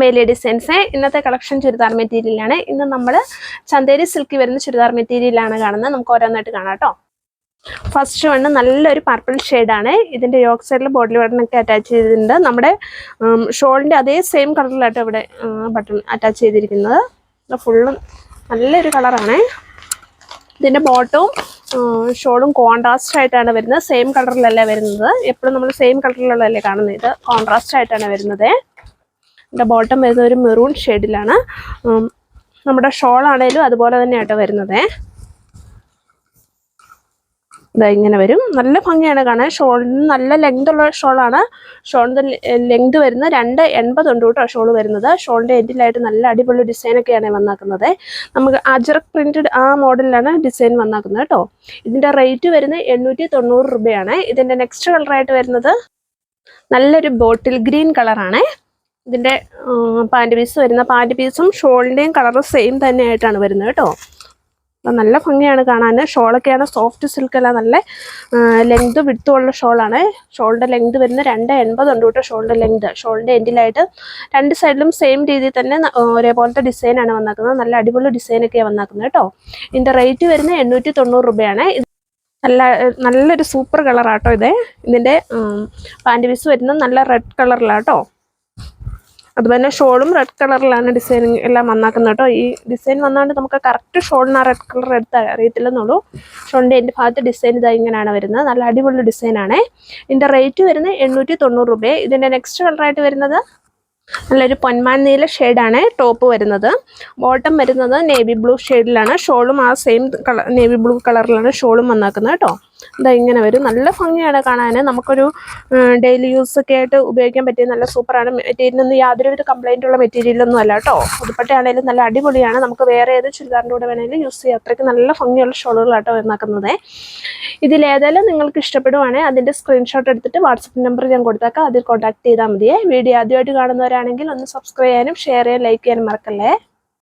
Amelia designs ഇന്നത്തെ collection churidar മെറ്റീരിയലാണ് ഇന്ന് നമ്മൾ ചന്തേരി സിൽക്കി വരുന്ന ചുരിദാർ മെറ്റീരിയലാണ് കാണുന്നത്. നമുക്ക് ഓരോന്നായിട്ട് കാണാം കേട്ടോ. ഫസ്റ്റ് വണ് നല്ലൊരു പർപ്പിൾ ആണ്. ഇതിന്റെ യോക്ക് സൈഡിൽ ബോഡി ബട്ടണൊക്കെ അറ്റാച്ച് ചെയ്തിട്ടുണ്ട്. നമ്മുടെ ഷോളിന്റെ അതേ സെയിം കളറിലായിട്ട് ഇവിടെ ബട്ടൺ അറ്റാച്ച് ചെയ്തിരിക്കുന്നത്. ഫുള്ളും നല്ലൊരു കളറാണ് ഇതിന്റെ ബോട്ടവും ഷോളും കോൺട്രാസ്റ്റ് ആയിട്ടാണ് വരുന്നത്. സെയിം കളറിലല്ല വരുന്നത്. എപ്പോഴും നമ്മൾ സെയിം കളറിലുള്ളതല്ലേ കാണുന്നത്. ഇത് കോൺട്രാസ്റ്റ് ആയിട്ടാണ് വരുന്നത്. ഇതിന്റെ ബോട്ടം വരുന്നത് ഒരു മെറൂൺ ഷെയ്ഡിലാണ് നമ്മുടെ ഷോൾ ആണേലും അതുപോലെ തന്നെ ആട്ടോ വരുന്നത്. ഇതാ ഇങ്ങനെ വരും. നല്ല ഭംഗിയാണ് കാണാൻ. ഷോളിന് നല്ല ലെങ്ത് ഉള്ള ഷോളാണ് ഷോളിന്റെ ലെങ്ത് വരുന്ന രണ്ട് എൺപതുണ്ട് കേട്ടോ ഷോൾ വരുന്നത്. ഷോളിന്റെ എൻഡിലായിട്ട് നല്ല അടിപൊളി ഡിസൈനൊക്കെയാണ് വന്നാക്കുന്നത്. നമുക്ക് അജറക് പ്രിന്റഡ് ആ മോഡലിലാണ് ഡിസൈൻ വന്നാക്കുന്നത് കേട്ടോ. ഇതിന്റെ റേറ്റ് വരുന്നത് എണ്ണൂറ്റി തൊണ്ണൂറ് രൂപയാണ് ഇതിന്റെ നെക്സ്റ്റ് കളറായിട്ട് വരുന്നത് നല്ലൊരു ബോട്ടിൽ ഗ്രീൻ കളറാണ് ഇതിന്റെ പാന്റ് പീസ് വരുന്ന പാന്റ് പീസും ഷോളിന്റെയും കളർ സെയിം തന്നെയായിട്ടാണ് വരുന്നത് കേട്ടോ. നല്ല ഭംഗിയാണ് കാണാൻ. ഷോളൊക്കെയാണ് സോഫ്റ്റ് സിൽക്ക് അല്ല നല്ല ലെങ്ത് വിടുത്തുള്ള ഷോളാണ്. ഷോളിന്റെ ലെങ്ത് വരുന്ന രണ്ട് എൺപതുണ്ട് കേട്ടോ ഷോളിന്റെ ലെങ്ത് ഷോളിന്റെ എൻഡിലായിട്ട് രണ്ട് സൈഡിലും സെയിം രീതിയിൽ തന്നെ ഒരേപോലത്തെ ഡിസൈനാണ് വന്നേക്കുന്നത്. നല്ല അടിപൊളി ഡിസൈനൊക്കെയാണ് വന്നേക്കുന്നത് കേട്ടോ. ഇതിന്റെ റേറ്റ് വരുന്നത് എണ്ണൂറ്റി തൊണ്ണൂറ് രൂപയാണ് നല്ല നല്ലൊരു സൂപ്പർ കളറാട്ടോ ഇത്. ഇതിന്റെ പാന്റ് പീസ് വരുന്നത് നല്ല റെഡ് കളറിലാട്ടോ അതുപോലെ തന്നെ ഷോളും റെഡ് കളറിലാണ് ഡിസൈനിങ് എല്ലാം വന്നാക്കുന്നത് കേട്ടോ. ഈ ഡിസൈൻ വന്നാണ്ട് നമുക്ക് കറക്റ്റ് ഷോളിന് ആ റെഡ് കളർ എടുത്ത് അറിയത്തില്ലെന്നുള്ളൂ. ഷോളിന്റെ എന്റെ ഭാഗത്ത് ഡിസൈൻ ഇതാ ഇങ്ങനെയാണ് വരുന്നത്. നല്ല അടിപൊളി ഡിസൈനാണ് ഇതിന്റെ റേറ്റ് വരുന്നത് എണ്ണൂറ്റി തൊണ്ണൂറ് രൂപ ഇതിന്റെ നെക്സ്റ്റ് കളറായിട്ട് വരുന്നത് നല്ലൊരു പൊന്മാൻ നീല ഷെയ്ഡാണ് ടോപ്പ് വരുന്നത്. ബോട്ടം വരുന്നത് നേവി ബ്ലൂ ഷെയ്ഡിലാണ് ഷോളും ആ സെയിം കളർ നേവി ബ്ലൂ കളറിലാണ് ഷോളും വന്നാക്കുന്നത് കേട്ടോ. ഇതാ ഇങ്ങനെ വരും. നല്ല ഭംഗിയാണ് കാണാൻ നമുക്കൊരു ഡെയിലി യൂസ് ഒക്കെ ആയിട്ട് ഉപയോഗിക്കാൻ പറ്റിയ നല്ല സൂപ്പറാണ്. മെറ്റീരിയലൊന്നും യാതൊരു കംപ്ലൈന്റ് ഉള്ള മെറ്റീരിയലൊന്നും അല്ല കേട്ടോ. പുതുപ്പട്ടയാണെങ്കിലും നല്ല അടിപൊളിയാണ്. നമുക്ക് വേറെ ഏത് ചുരിദാറിന്റെ കൂടെ വേണമെങ്കിലും യൂസ് ചെയ്യാം. അത്രയ്ക്ക് നല്ല ഭംഗിയുള്ള ഷോളുകളാട്ടോ വന്നാക്കുന്നത്. ഇതിലേതായാലും നിങ്ങൾക്ക് ഇഷ്ടപ്പെടുവാണെങ്കിൽ അതിന്റെ സ്ക്രീൻഷോട്ട് എടുത്തിട്ട് വാട്സപ്പ് നമ്പർ ഞാൻ കൊടുത്തേക്കാം. അതിൽ കോൺടാക്ട് ചെയ്താൽ മതിയേ. വീഡിയോ ആദ്യമായിട്ട് കാണുന്നവരാണെങ്കിൽ ഒന്ന് സബ്സ്ക്രൈബ് ചെയ്യാനും ഷെയർ ചെയ്യാനും ലൈക്ക് ചെയ്യാനും മറക്കല്ലേ.